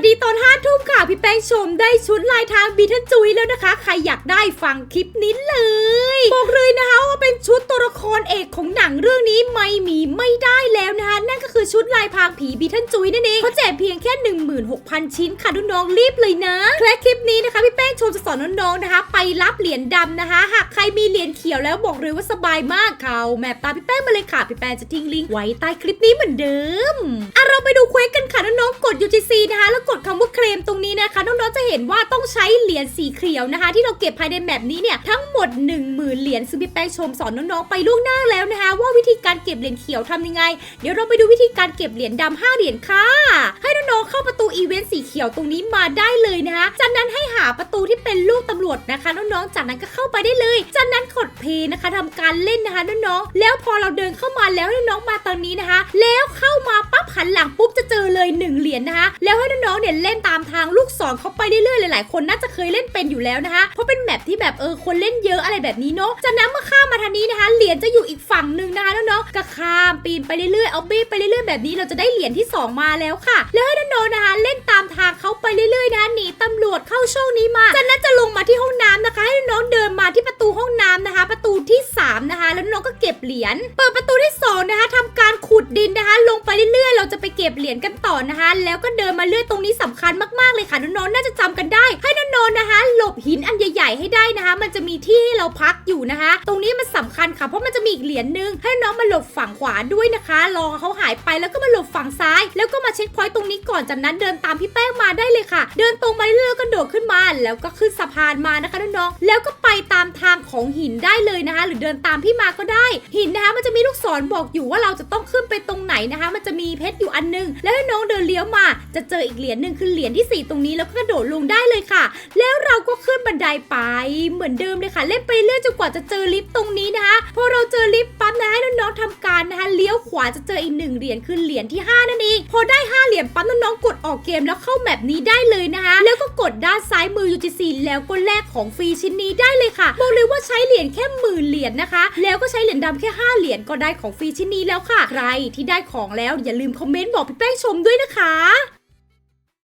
วัสดีตอนห้าทุ่มค่ะ พี่แป้งชมได้ชุดลายทางบีทันจุยแล้วนะคะ ใครอยากได้ฟังคลิปนี้เลย บอกเลยนะคะว่าเป็นชุดตัวละครเอกของหนังเรื่องนี้ไม่มีไม่ได้แล้วนะคะ นั่นก็คือชุดลายพรางผีบีทันจุยนั่นเองเขาแจกเพียงแค่ 16,000 ชิ้นค่ะน้องๆรีบเลยนะและคลิปนี้นะคะพี่แป้งชมจะสอนน้องๆนะคะ ไปรับเหรียญดำนะคะ หากใครมีเหรียญเขียวแล้วบอกเลยว่าสบายมากเขาแมปตาพี่แป้งมาเลยค่ะพี่แป้งจะทิ้งลิงก์ไว้ใต้คลิปนี้เหมือนเดิมอะเราไปดูค ด UGC นะคะ แล้วกดคำว่าเคลมตรงนี้นะคะน้องๆจะเห็นว่าต้องใช้เหรียญสีเขียวนะคะ ที่เราเก็บภายในแมปนี้เนี่ยทั้งหมด 1 0,000เหรียญซึ่งพี่แป้งชมสอนน้องๆไปล่วงหน้าแล้วนะคะ ว่าวิธีการเก็บเหรียญเขียวทำยังไง เดี๋ยวเราไปดูวิธีการเก็บเหรียญดำ5เหรียญค่ะ ให้น้องๆเข้าประตูอีเวนต์สีเขียวตรงนี้มาได้เลยนะคะจากนั้น วจนะคะน้องๆจากนั้นก็เข้าไปได้เลย จากนั้นกดเพย์นะคะทำการเล่นนะคะน้องๆแล้วพอเราเดินเข้ามาแล้วน้องๆมาตอนนี้นะคะ แล้วเข้ามาปั๊บหันหลังปุ๊บจะเจอเลยหนึ่งเหรียญนะคะ แล้วให้น้องๆเนี่ยเล่นตามทางลูกศรเข้าไปเรื่อยๆหลายๆคนน่าจะเคยเล่นเป็นอยู่แล้วนะคะ เพราะเป็นแมปที่แบบเออคนเล่นเยอะอะไรแบบนี้เนาะจากนั้นเมื่อข้ามมาทางนี้นะคะ เหรียญจะอยู่อีกฝั่งหนึ่งนะคะน้องๆก็ข้ามปีนไปเรื่อยๆเอาบี้ไปเรื่อยๆแบบนี้เราจะได้เหรียญที่สองมาแล้วค่ะ แล้วให้น้องๆนะคะ เล่นตามท ยญ เปิดประตูที่สองนะคะทำการขุดดินนะคะ ลงไปเรื่อยๆ เราจะไปเก็บเหรียญกันต่อนะคะ แล้วก็เดินมาเรื่อยตรงนี้สำคัญมากๆเลยค่ะน้องๆน่าจะจำกันได้ ให้น้องๆนะคะ หลบหินอันใหญ่ ๆ ให้ได้นะคะมันจะมีที่ให้เราพักอยู่นะคะ ตรงนี้มันสำคัญค่ะ เพราะมันจะมีอีกเหรียญหนึง ให้น้องมาหลบฝั่งขวาด้วยนะคะ รอเขาหายไปแล้วก็มาหลบฝั่งซ้าย แล้วก็มาเช็คพอยต์ตรงนี้ก่อนจากนั้นเดินตามพี่แป้งมาได้เลยค่ะ เดินตรงมาเรื่อยๆก็โดดขึ้นมา แล้วก็ขึ้นสะพานมานะคะน้องๆแล้วก็ไปตามทางของหินได้เลยนะคะ หรือเดินตามพี่มาก็ได้ หินนะคะมันจะมีลูกศรบอกอยู่ว่าเราจะต้องขึ้นไปตรงไหนนะคะ มันจะมีเพชรอยู่อันนึง แล้วให้น้องเดินเลี้ยวมา จะเจออีกเหรียญหนึ่งคือเหรียญที่สี่ตรงนี้แล้วก็กระโดดลงได้เลยค่ะ แล้วเราก็ขึ้นบันไดไปเหมือนเดิมเลยค่ะ เล่นไปเรื่อยจนกว่าจะเจอลิฟต์ตรงนี้นะคะพอเราเจอลิฟต์ปั๊บนะให้น้องๆทำการนะคะเลี้ยวขวาจะเจออีกหนึ่งเหรียญคือเหรียญที่ห้านั่นเองพอได้ห้าเหรียญปั๊บน้องๆกดออกเกมแล้วเข้าแมปนี้ได้เลยนะคะ แล้วก็กดด้านซ้ายมือ UGC แล้วก็แลกของฟรีชิ้นนี้ได้เลยค่ะบอกเลยว่าใช้เหรียญแค่หมื่นเหรียญนะคะ แล้วก็ใช้เหรียญดำแค่ห้าเหรียญก็ได้ของฟรีชิ้นนี้แล้วค่ะ ใครที่ได้ของแล้วอย่าลืมคอมเมนต์บอกพี่แป้งชมด้วยนะคะ